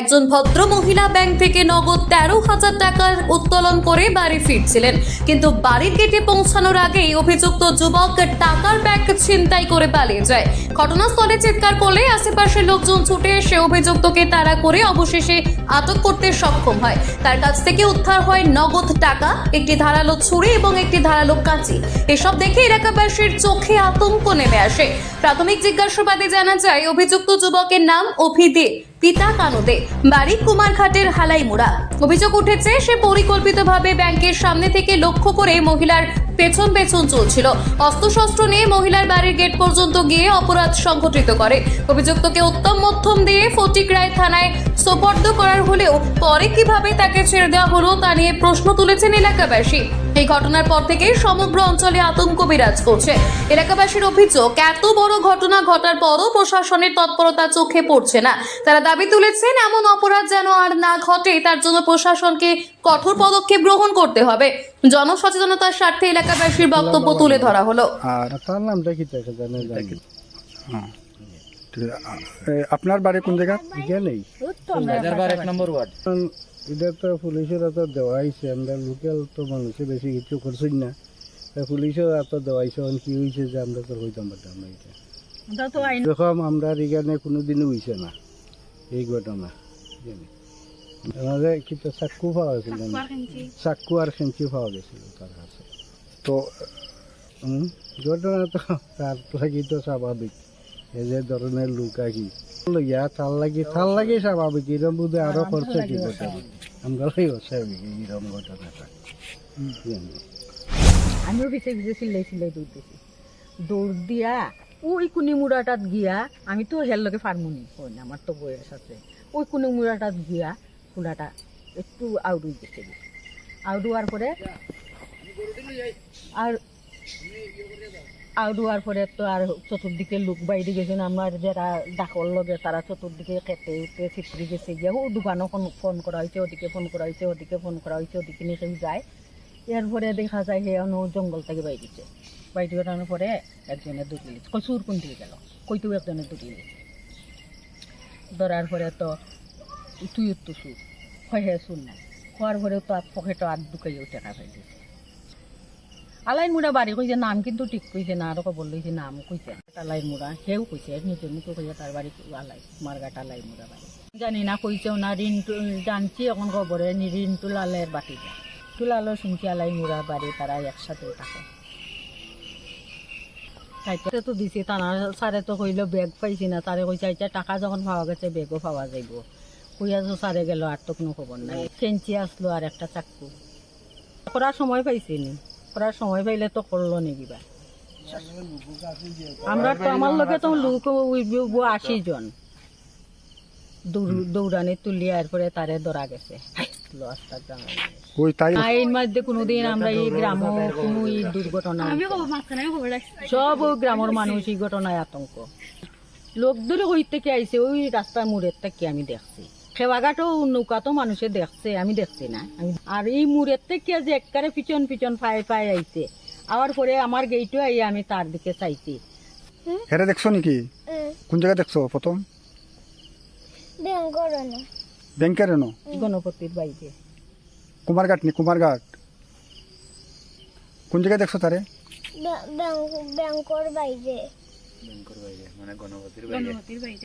একজন ভদ্র মহিলা ব্যাংক থেকে নগদ তেরো হাজার টাকার উত্তোলন করে বাড়ি ফিরছিলেন। কিন্তু বাড়ির গেটে পৌঁছানোর আগেই অভিযুক্ত যুবক টাকার ব্যাগ ছিনতাই করে পালিয়ে যায়। ঘটনাস্থলে চিৎকার করলে আশেপাশের লোকজন ছুটে এসে অভিযুক্তকে তাড়া করে অবশেষে আটক করতে সক্ষম হয়। তার কাছ থেকে উদ্ধার হয় নগদ টাকা, একটি ধারালো ছুরি এবং একটি ধারালো কাঁচি। এসব দেখে এলাকাবাসীর চোখে আতঙ্ক নেমে আসে। প্রাথমিক জিজ্ঞাসাবাদে জানা যায়, অভিযুক্ত যুবকের নাম অভিদে পিতা কানুদে। বাড়ি কুমারঘাটের হালাইমুড়া। অভিযোগ উঠেছে, সে পরিকল্পিতভাবে ব্যাংকের সামনে থেকে লক্ষ্য করে মহিলার পেছন পেছন চলছিল। অস্ত্রশস্ত্র নিয়ে মহিলার বাড়ির গেট পর্যন্ত গিয়ে অপরাধ সংঘটিত করে। অভিযুক্তকে উত্তম মধ্যম দিয়ে ফটিক রায় থানায় সোপর্দ করার হলেও পরে কীভাবে তাকে ছেড়ে দেওয়া হলো তা নিয়ে প্রশ্ন তুলেছেন এলাকাবাসী। এই ঘটনার পর থেকে সমগ্র অঞ্চলে আতঙ্ক বিরাজ করছে। এলাকাবাসীর অভিযোগ এত বড় ঘটনা ঘটার পরও প্রশাসনের তৎপরতা চোখে পড়ছে না। তারা দাবি তুলেছেন এমন অপরাধ যেন আর না ঘটে তার জন্য প্রশাসনকে কঠোর পদক্ষেপ গ্রহণ করতে হবে। জনসচেতনতার স্বার্থে এলাকাবাসীর বক্তব্য তুলে ধরা হলো। আর তার নামটা কি আপনার বাড়ি কোন জায়গা? নেই এক নম্বর ওয়ার্ড। এটা তো পুলিশের তো দেওয়াইছে আমরা লোকাল তো মানুষে বেশি কিছু করছেন না। তা পুলিশও এত দেওয়াইছে এখন কি হয়েছে যে আমরা তো হইতাম পারতাম না এটা এরকম আমরা এখানে কোনোদিনও হয়েছে না এই ঘটনা। আমাদের কিন্তু চাক্কু পাওয়া গেছিল চাক্কু আর খেঞ্চি। পাওয়া গেছিল তার কাছে। তো ঘটনা তো তার লাগি তো স্বাভাবিক। যে ধরনের লোক ইয়া তার লাগি তার লাগি স্বাভাবিক এরকম বুধ আরও করছে কি ঘটনা আমরা অস্বাভাবিক এরকম ঘটনাটা। আমিও পিছে পিছে চিল্লাই চিল্লাই দৌড় দিছি দৌড় দিয়া ওই কুনি মুড়াটাত গিয়া আমি তো হের লগে ফার্মুনি হয় না আমার তো বয়স আছে। ওই কুনি মুড়াটাত গিয়া ফুলাটা একটু আউড়ুই গেছে আউড়ুয়ার পরে আর আউড়ুয়ার পরে তো আর চতুর্দিকে লোক বাইরে গেছে। না আমার যারা ডাকর লগে তারা চতুর্দিকে খেতে উঠে ছিটরি গেছে গিয়া। ও দোকানও ফোন করা হয়েছে ওদিকে ফোন করা হয়েছে ওদিকে ফোন করা হয়েছে ওদিকে নিয়ে যায়। এরপরে দেখা যায় অন্য জঙ্গল থেকে বাইরেছে বাইরে বেরোনোর পরে একজনে দুটি লিছে কই সুর কোন দিকে গেল? কইতেও একজনে দুটি লিছে ধরার পরে তো তুই তো সুর হয় হে সুর নাই। খোয়ার পরে তো আর পকেটও আর ঢুকাইও টাকা পাই দিছে। আলাইন মুড়া বাড়ি কইছে, নাম কিন্তু ঠিক কইছে না, আরও খবর লইছে, নাম কইছে। আলাই মুড়া, সেও কইছে নিজের মুখে কইছে, তার বাড়ি আলাই, মারঘাট আলাই মুড়া বাড়ি। জানি না কইছেও না ঋণ জানছি এখন খবরে ঋণ তুলালের বাটি তুলালো শুনছি আলাই মুড়া বাড়ি, তারা একসাথে থাকে। তাইতে তো দিছি টানা স্যারে তো কইলো ব্যাগ পাইছি না, স্যারে কইছে আচ্ছা টাকা যখন পাওয়া গেছে ব্যাগও পাওয়া যাইব। কইয়া তো স্যারে গেল, আর তো কোনো খবর নাই। ফেঞ্চি আসলো, আর একটা চাকু। করার সময় পাইছি করার সময় পাইলে তো করল নি কিবা। আমরা তো আমার লগে তো লোক উইব আশি জন। দৌড়- দৌড়ানি তুলি এরপরে তারে ধরা গেছে। কোনোদিন আমরা এই গ্রাম কোনো এই দুর্ঘটনা সব ওই গ্রামের মানুষ এই ঘটনায় আতঙ্ক। লোক দূরে হই থেকে আইছে? ওই রাস্তার মোড়ের থেকে আমি দেখছি। খেওয়াঘাটও নৌকা তো মানুষে দেখছে আমি দেখছি না। আর এই মোড়ের থেকে যে একবারে পিছন পিছন ফাই ফাই আইছে আবার পরে আমার গেইটও আই আমি তার দিকে চাইছি। হেরে দেখছ নাকি? কোন জায়গায় দেখছ প্রথম? ব্যাংকের গণপতির বাইরে কুমারঘাট নি কুমারঘাট। কোন জায়গায় দেখছ তারে? ব্যাংকর বাইরে ব্যাংকের বাইরে মানে গণপতির বাইরে